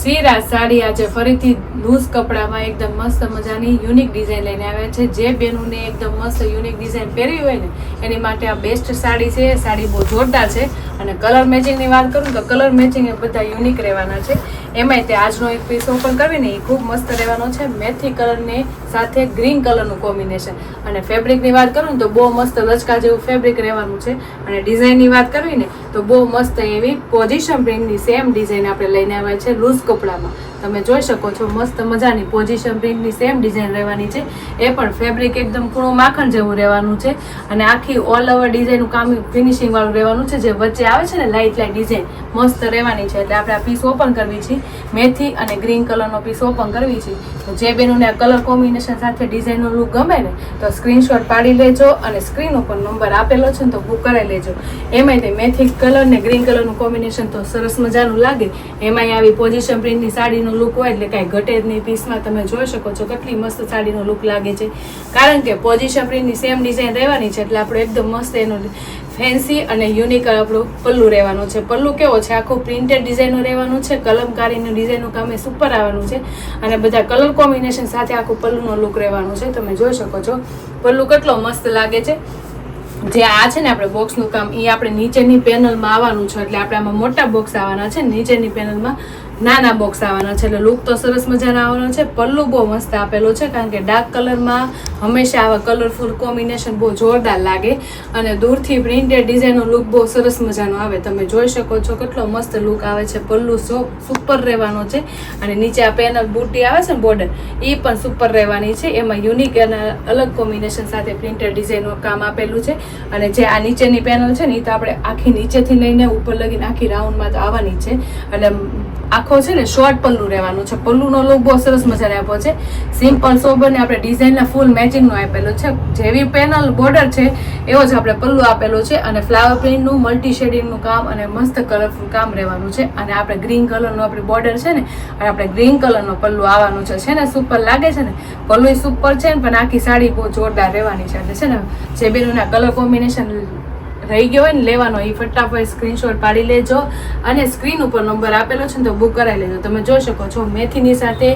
સીરા, સાડી આજે ફરીથી લૂઝ કપડામાં એકદમ મસ્ત મજાની યુનિક ડિઝાઇન લઈને આવ્યા છે. જે બેનોને એકદમ મસ્ત યુનિક ડિઝાઇન પહેરવી હોય ને, એની માટે આ બેસ્ટ સાડી છે. સાડી બહુ જોરદાર છે અને કલર મેચિંગની વાત કરું તો કલર મેચિંગ એ બધા યુનિક રહેવાના છે. એમાંય તે આજનો એક પીસ ઓપન કરીને એ ખૂબ મસ્ત રહેવાનો છે. મેથી કલરની સાથે ગ્રીન કલરનું કોમ્બિનેશન. અને ફેબ્રિકની વાત કરું તો બહુ મસ્ત લચકા જેવું ફેબ્રિક રહેવાનું છે. અને ડિઝાઇનની વાત કરવી ને તો બહુ મસ્ત એવી પોઝિશન પ્રિન્ટની સેમ ડિઝાઇન આપણે લઈને આવ્યા છે લૂઝ કપડામાં. તમે જોઈ શકો છો મસ્ત મજાની પોઝિશન પ્રિન્ટની સેમ ડિઝાઇન રહેવાની છે. એ પણ ફેબ્રિક એકદમ કૂણું માખણ જેવું રહેવાનું છે અને આખી ઓલ ઓવર ડિઝાઇનનું કામ ફિનિશિંગવાળું રહેવાનું છે. જે વચ્ચે આવે છે ને લાઇટ લાઇટ ડિઝાઇન મસ્ત રહેવાની છે. એટલે આપણે આ પીસ ઓપન કરવી છે. મેથી અને ગ્રીન કલરનો પીસ ઓપન કરવી છે. તો જે બેનોને આ કલર કોમ્બિનેશન સાથે ડિઝાઇનનો લુક ગમે ને, તો સ્ક્રીનશોટ પાડી લેજો અને સ્ક્રીન ઉપર નંબર આપેલો છે ને તો બુક કરાવી લેજો. એમાંય તે મેથી કલર ને ગ્રીન કલરનું કોમ્બિનેશન તો સરસ મજાનું લાગે. એમાંય આવી પોઝિશન પ્રિન્ટની સાડીનો લુક હોય એટલે કાંઈ ઘટે જ નહીં. પીસમાં તમે જોઈ શકો છો કેટલી મસ્ત સાડીનો લુક લાગે છે. કારણ કે પોઝિશન પ્રિન્ટની સેમ ડિઝાઇન રહેવાની છે એટલે આપણે એકદમ મસ્ત એનો ફેન્સી અને યુનિક આપણું પલ્લું રહેવાનું છે. પલ્લું કેવો છે? આખું પ્રિન્ટેડ ડિઝાઇનનું રહેવાનું છે. કલમકારીનું ડિઝાઇનનું કામ સુપર આવવાનું છે. અને બધા કલર કોમ્બિનેશન સાથે આખું પલ્લુનો લુક રહેવાનું છે. તમે જોઈ શકો છો. પલ્લું કેટલો મસ્ત લાગે છે. જે આ છે ને આપણે બોક્સનું કામ એ આપણે નીચેની પેનલમાં આવવાનું છે. એટલે આપણે આમાં મોટા બોક્સ આવવાના છે. નીચેની પેનલમાં નાના બોક્સ આવવાના છે એટલે લુક તો સરસ મજાનો આવવાનો છે. પલ્લુ બહુ મસ્ત આપેલો છે કારણ કે ડાર્ક કલરમાં હંમેશા આવા કલરફુલ કોમ્બિનેશન બહુ જોરદાર લાગે અને દૂરથી પ્રિન્ટેડ ડિઝાઇનનો લુક બહુ સરસ મજાનો આવે. તમે જોઈ શકો છો કેટલો મસ્ત લુક આવે છે. પલ્લુ સુપર રહેવાનો છે અને નીચે આ પેનલ બુટી આવે છે ને બોર્ડર એ પણ સુપર રહેવાની છે. એમાં યુનિક અને અલગ કોમ્બિનેશન સાથે પ્રિન્ટેડ ડિઝાઇનનું કામ આપેલું છે અને જે આ નીચેની પેનલ છે ને, એ તો આપણે આખી નીચેથી લઈને ઉપર લગીને આખી રાઉન્ડમાં તો આવવાની છે. એટલે આખો છે ને શોર્ટ પલ્લુ રહેવાનું છે. પલ્લુનો લુક બહુ સરસ મજાને આપ્યો છે. સિમ્પલ સોબર ને આપણે ડિઝાઇનના ફૂલ મેચિંગનો આપેલો છે. જેવી પેનલ બોર્ડર છે, એવો જ આપણે પલ્લુ આપેલું છે અને ફ્લાવર પ્રિન્ટનું મલ્ટી શેડિંગનું કામ અને મસ્ત કલરફુલ કામ રહેવાનું છે. અને આપણે ગ્રીન કલરનું આપણી બોર્ડર છે ને, અને આપણે ગ્રીન કલરનો પલ્લુ આવવાનું છે. છે ને સુપર લાગે છે ને? પલ્લુ સુપર છે ને, પણ આખી સાડી બહુ જોરદાર રહેવાની છે. એટલે છે ને, જે બેનું કલર કોમ્બિનેશન રહી ગયો હોય ને લેવાનો એ ફટાફટ સ્ક્રીનશોટ પાડી લેજો. અને સ્ક્રીન ઉપર નંબર આપેલો છે ને તો બુક કરાવી લેજો. તમે જોઈ શકો છો, મેથીની સાથે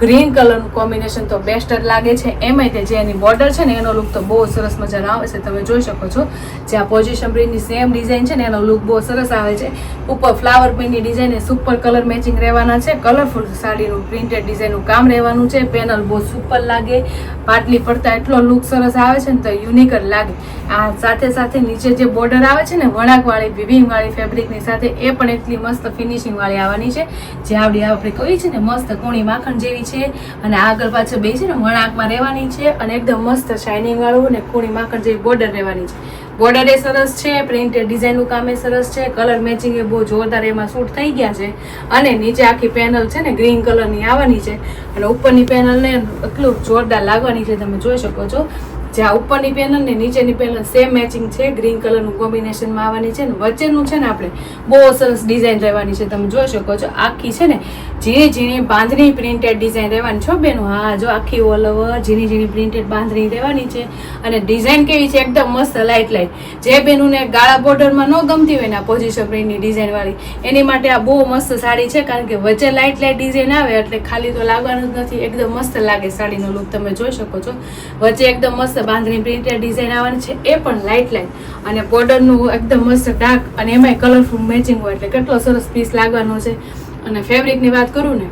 ગ્રીન કલરનું કોમ્બિનેશન તો બેસ્ટ જ લાગે છે. એમાંય તે જે એની બોર્ડર છે ને, એનો લુક તો બહુ સરસ મજાનો આવે છે. તમે જોઈ શકો છો, જે આ પોઝિશન પ્રિન્ટની સેમ ડિઝાઇન છે ને, એનો લુક બહુ સરસ આવે છે. ઉપર ફ્લાવર પ્રિન્ટની ડિઝાઇન એ સુપર કલર મેચિંગ રહેવાના છે. કલરફુલ સાડીનું પ્રિન્ટેડ ડિઝાઇનનું કામ રહેવાનું છે. પેનલ બહુ સુપર લાગે. પાટલી પડતા એટલો લુક સરસ આવે છે ને, તો યુનિક જ લાગે. આ સાથે સાથે નીચે જે બોર્ડર આવે છે ને, વળાકવાળી વિવિંગવાળી ફેબ્રિકની સાથે એ પણ એટલી મસ્ત ફિનિશિંગવાળી આવવાની છે. જે આવડી આપણે કહી છે ને, મસ્ત કોણી માખણ જેવી છે. અને આગળ પાછળ બે છે ને વણાકમાં રહેવાની છે અને એકદમ મસ્ત શાઇનિંગવાળું અને કૂણી માખણ જેવી બોર્ડર રહેવાની છે. બોર્ડર એ સરસ છે પ્રિન્ટેડ ડિઝાઇનનું કામ એ સરસ છે કલર મેચિંગ એ બહુ જોરદાર એમાં શૂટ થઈ ગયા છે. અને નીચે આખી પેનલ છે ને ગ્રીન કલરની આવવાની છે. અને ઉપરની પેનલને એટલું જોરદાર લાગવાની છે, તમે જોઈ શકો છો. જે આ ઉપરની પેનલ ને નીચેની પેનલ સેમ મેચિંગ છે. ગ્રીન કલરનું કોમ્બિનેશનમાં આવવાની છે ને વચ્ચેનું છે ને આપણે બહુ સરસ ડિઝાઇન રહેવાની છે. તમે જોઈ શકો છો, આખી છે ને ઝીણી ઝીણી બાંધણી પ્રિન્ટેડ ડિઝાઇન રહેવાની છો બેનો. હા, જો આખી ઓલ ઓવર ઝીણી ઝીણી પ્રિન્ટેડ બાંધણી રહેવાની છે અને ડિઝાઇન કેવી છે? એકદમ મસ્ત લાઇટ લાઇટ જે બેનુને ગાળા બોર્ડરમાં ન ગમતી હોય ને આ પોઝિશન પ્રિન્ટની ડિઝાઇનવાળી એની માટે આ બહુ મસ્ત સાડી છે કારણ કે વચ્ચે લાઇટ લાઇટ ડિઝાઇન આવે એટલે ખાલી તો લાગવાનું જ નથી. એકદમ મસ્ત લાગે સાડીનો લુક તમે જોઈ શકો છો. વચ્ચે એકદમ મસ્ત બાંધણી પ્રિન્ટેડ ડિઝાઇન આવવાની છે, એ પણ લાઇટ લાઇટ અને બોર્ડરનું એકદમ મસ્ત ડાર્ક અને એમાંય કલરફુલ મેચિંગ હોય એટલે કેટલો સરસ પીસ લાગવાનો છે. અને ફેબ્રિકની વાત કરું ને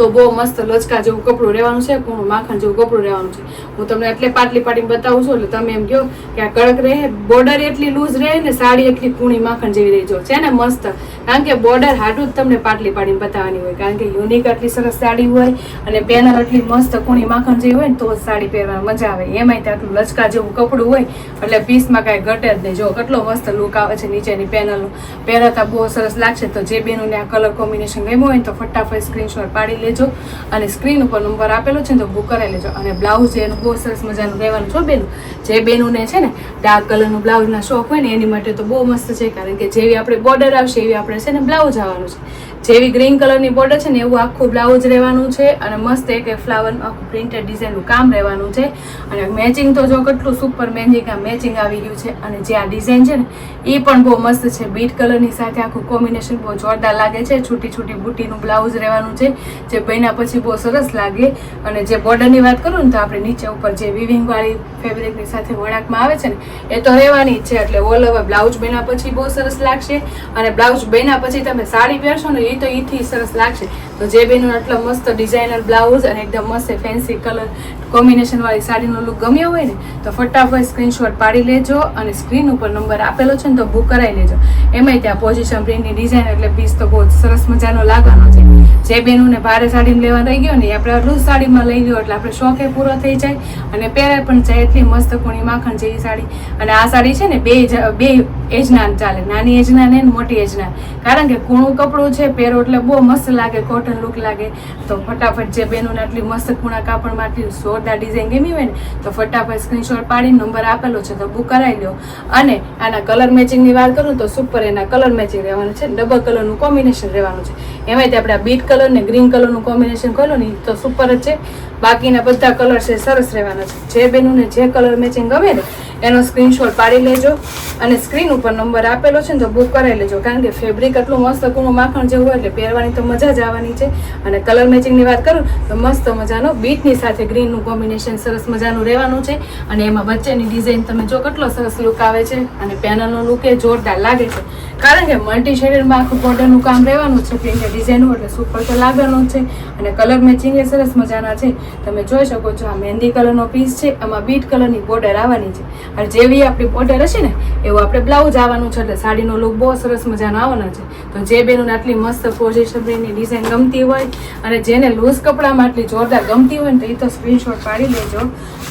તો બહુ મસ્ત લચકા જેવું કપડું રહેવાનું છે, કૂણું માખણ જેવું કપડું રહેવાનું છે. હું તમને એટલે પાટલી પાટીને બતાવું છું, એટલે તમે એમ કહો કે આ કડક રહે બોર્ડર એટલી લૂઝ રહે ને સાડી એટલી કૂણી માખણ જેવી રહેજો છે ને મસ્ત? કારણ કે બોર્ડર હાટું જ તમને પાટલી પાડીને બતાવવાની હોય. કારણ કે યુનિક આટલી સરસ સાડી હોય અને પેનલ એટલી મસ્ત કૂણી માખણ જેવી હોય ને તો જ સાડી પહેરવાની મજા આવે. એમાંય તે આટલું લચકા જેવું કપડું હોય, એટલે પીસમાં કાંઈ ઘટે જ નહીં. જો કેટલો મસ્ત લુક આવે છે નીચેની પેનલનું પહેરતા બહુ સરસ લાગશે. તો જે બેનોને આ કલર કોમ્બિનેશન ગમ્યું હોય તો ફટાફટ સ્ક્રીનશોટ પાડી લેજો અને સ્ક્રીન ઉપર નંબર આપેલો છે ને તો બુક કરાવી લેજો. અને બ્લાઉઝ એનું બહુ સરસ મજાનું રહેવાનું છો, બેનું, જે બેનુંને છે ને ડાર્ક કલરનું બ્લાઉઝના શોખ હોય ને, એની માટે તો બહુ મસ્ત છે, કારણ કે જેવી આપણે બોર્ડર આવશે એવી આપણે છે ને બ્લાઉઝ આવવાનું છે. જેવી ગ્રીન કલરની બોર્ડર છે ને એવું આખું બ્લાઉઝ રહેવાનું છે અને મસ્ત એક ફ્લાવરનું આખું પ્રિન્ટેડ ડિઝાઇનનું કામ રહેવાનું છે. અને મેચિંગ તો જો કેટલું સુપર મેચિંગ મેચિંગ આવી ગયું છે અને જે આ ડિઝાઇન છે ને, એ પણ બહુ મસ્ત છે. બીટ કલરની સાથે આખું કોમ્બિનેશન બહુ જોરદાર લાગે છે. છૂટી છૂટી બુટીનું બ્લાઉઝ રહેવાનું છે, જે બન્યા પછી બહુ સરસ લાગે. અને જે બોર્ડરની વાત કરું ને તો આપણે નીચે ઉપર જે વિવિંગ વાળી ફેબ્રિકની સાથે વળાંકમાં આવે છે ને, એ તો રહેવાની જ છે. એટલે ઓલ ઓવર બ્લાઉઝ બન્યા પછી બહુ સરસ લાગશે. અને બ્લાઉઝ બન્યા પછી તમે સાડી પહેરશો ને, એ તો એથી સરસ લાગશે. તો જે બેનું આટલા મસ્ત ડિઝાઇનર બ્લાઉઝ અને એકદમ મસ્ત ફેન્સી કલર કોમ્બિનેશનવાળી સાડીનો લુક ગમ્યો હોય ને, તો ફટાફટ સ્ક્રીનશોટ પાડી લેજો અને સ્ક્રીન ઉપર નંબર આપેલો છે ને, તો બુક કરાવી લેજો. એમાંય ત્યાં પોઝિશન પ્રિન્ટની ડિઝાઇન એટલે પીસ તો બહુ સરસ મજાનો લાગવાનો છે. જે બેનુંને ભારે સાડીમાં લેવા રહી ગયો ને આપણે લૂઝ સાડીમાં લઈ લ્યો એટલે આપણે શોખે પૂરો થઈ જાય. અને પહેરાય પણ જાય એટલી મસ્ત કુણી માખણ જેવી સાડી. અને આ સાડી છે ને, બે બે એજના ચાલે. નાની એજના ને મોટી એજના. કારણ કે કૂણું કપડું છે, પહેરો એટલે બહુ મસ્ત લાગે કોટન લુક લાગે, તો ફટાફટ જે બહેનોને આટલી મસ્ત ખૂણા કાપડમાં આટલી જોરદાર ડિઝાઇન ગમી હોય ને, તો ફટાફટ સ્ક્રીનશોટ પાડી નંબર આપેલો છે તો બુક કરાવી લો અને આના કલર મેચિંગની વાત કરું તો સુપર એના કલર મેચિંગ રહેવાનું છે ડબલ કલરનું કોમ્બિનેશન રહેવાનું છે. એમાંય આપણે આ બીટ કલર ને ગ્રીન કલરનું કોમ્બિનેશન ખોલો ને, તો સુપર જ છે. બાકીના બધા કલર છે સરસ રહેવાના છે. જે બેનુંને જે કલર મેચિંગ ગમે ને એનો સ્ક્રીનશોટ પાડી લેજો અને સ્ક્રીન ઉપર નંબર આપેલો છે ને તો બુક કરાવી લેજો. કારણ કે ફેબ્રિક એટલું મસ્ત કૂણું માખણ જેવું હોય એટલે પહેરવાની તો મજા જ આવવાની છે. અને કલર મેચિંગની વાત કરું તો મસ્ત મજાનો બીટની સાથે ગ્રીનનું કોમ્બિનેશન સરસ મજાનું રહેવાનું છે. અને એમાં વચ્ચેની ડિઝાઇન તમે જો કેટલો સરસ લુક આવે છે અને પેનલનો લુક એ જોરદાર લાગે છે. કારણ કે મલ્ટી શેડેડમાં આખું બોર્ડરનું કામ રહેવાનું છે પ્રિન્ટ ડિઝાઇનનું એટલે સુપર તો લાગવાનું છે. અને કલર મેચિંગ એ સરસ મજાના છે. તમે જોઈ શકો છો આ મહેંદી કલરનો પીસ છે, આમાં બીટ કલરની બોર્ડર આવવાની છે. અને જેવી આપણી બોર્ડર હશે ને, એવું આપણે બ્લાઉઝ આવવાનું છે એટલે સાડીનો લુક બહુ સરસ મજાનો આવવાનો છે. તો જે બેનોને આટલી મસ્ત પોઝિશનની ડિઝાઇન ગમતી હોય અને જેને લૂઝ કપડામાં આટલી જોરદાર ગમતી હોય ને તો એ તો સ્ક્રીનશોટ પાડી લેજો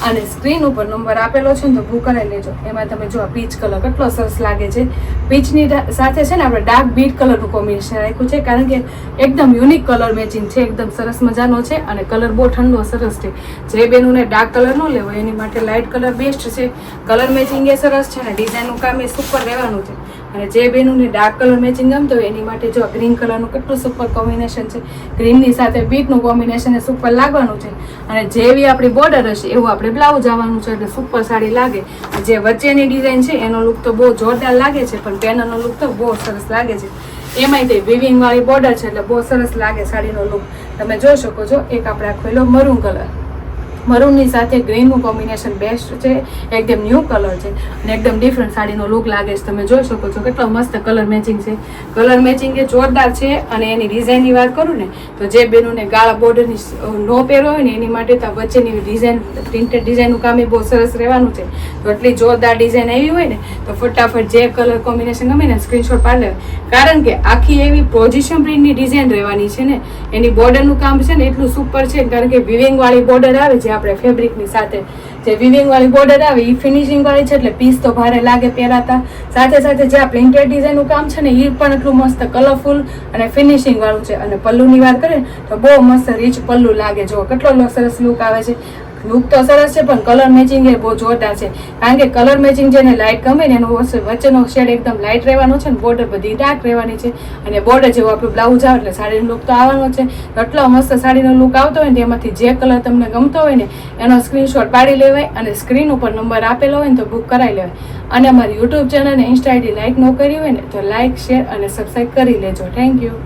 અને સ્ક્રીન ઉપર નંબર આપેલો છે ને તો બુક કરાવી લેજો. એમાં તમે જો પીચ કલર કેટલો સરસ લાગે છે. પીચની સાથે છે ને આપણે ડાર્ક બીટ કલરનું કોમ્બિનેશન રાખ્યું છે કારણ કે એકદમ યુનિક કલર મેચિંગ છે, એકદમ સરસ મજાનો છે અને કલર બહુ ઠંડો સરસ છે. જે બેનુંને ડાર્ક કલર ન લેવો એની માટે લાઇટ કલર બેસ્ટ છે. કલર મેચિંગ એ સરસ છે અને ડિઝાઇનનું કામ એ સુપર રહેવાનું છે. અને જે બેનુંને ડાર્ક કલર મેચિંગ ગમતો હોય એની માટે જો ગ્રીન કલરનું કેટલું સુપર કોમ્બિનેશન છે ગ્રીનની સાથે બીટનું કોમ્બિનેશન એ સુપર લાગવાનું છે. અને જેવી આપણી બોર્ડર હશે એવું આપણે બ્લાઉઝ આવવાનું છે એટલે સુપર સાડી લાગે. જે વચ્ચેની ડિઝાઇન છે એનો લુક તો બહુ જોરદાર લાગે છે, પણ પેનલનો લુક તો બહુ સરસ લાગે છે. એમાંય તે વિવિંગવાળી બોર્ડર છે એટલે બહુ સરસ લાગે સાડીનો લુક તમે જોઈ શકો છો, એક આપણે આખો મરૂન કલર મરૂનની સાથે ગ્રીનનું કોમ્બિનેશન બેસ્ટ છે, એકદમ ન્યૂ કલર છે અને એકદમ ડિફરન્ટ સાડીનો લુક લાગે છે. તમે જોઈ શકો છો કેટલો મસ્ત કલર મેચિંગ છે. કલર મેચિંગ એ જોરદાર છે અને એની ડિઝાઇનની વાત કરું ને, તો જે બેનોને ગાળા બોર્ડરની નો પહેરો હોય ને, એની માટે તો વચ્ચેની ડિઝાઇન પ્રિન્ટેડ ડિઝાઇનનું કામ એ બહુ સરસ રહેવાનું છે. તો એટલી જોરદાર ડિઝાઇન આવી હોય ને, તો ફટાફટ જે કલર કોમ્બિનેશન ગમે ને સ્ક્રીનશોટ પાડી કારણ કે આખી એવી પોઝિશન પ્રિન્ટની ડિઝાઇન રહેવાની છે ને, એની બોર્ડરનું કામ છે ને એટલું સુપર છે, કારણ કે વિવિંગવાળી બોર્ડર આવે છે આપણે ફેબ્રિકની સાથે જે વિવિંગ વાળી બોર્ડર આવે એ ફિનિશિંગ વાળી છે એટલે પીસ તો ભારે લાગે પહેરાતા. સાથે સાથે જે આ પ્રિન્ટેડ ડિઝાઇનનું કામ છે ને એ પણ એટલું મસ્ત કલરફુલ અને ફિનિશિંગ વાળું છે. અને પલ્લુની વાત કરીએ તો બહુ મસ્ત રીચ પલ્લુ લાગે. જો કેટલો સરસ લુક આવે છે. લુક તો સરસ છે, પણ કલર મેચિંગ એ બહુ જોરદાર છે. કારણ કે કલર મેચિંગ જેને લાઇટ ગમે ને એનો વચ્ચેનો શેડ એકદમ લાઇટ રહેવાનો છે ને બોર્ડર બધી ડાર્ક રહેવાની છે. અને બોર્ડર જેવો આપણું બ્લાઉઝ આવે એટલે સાડીનો લુક તો આવવાનો છે. એટલો મસ્ત સાડીનો લુક આવતો હોય ને એમાંથી જે કલર તમને ગમતો હોય ને એનો સ્ક્રીનશોટ પાડી લેવાય અને સ્ક્રીન ઉપર નંબર આપેલો હોય ને તો બુક કરાવી લેવાય. અને અમારી યુટ્યુબ ચેનલ અને ઇન્સ્ટા આઈડી લાઇક ન કરી હોય ને તો લાઇક શેર અને સબસ્ક્રાઈબ કરી લેજો. Thank you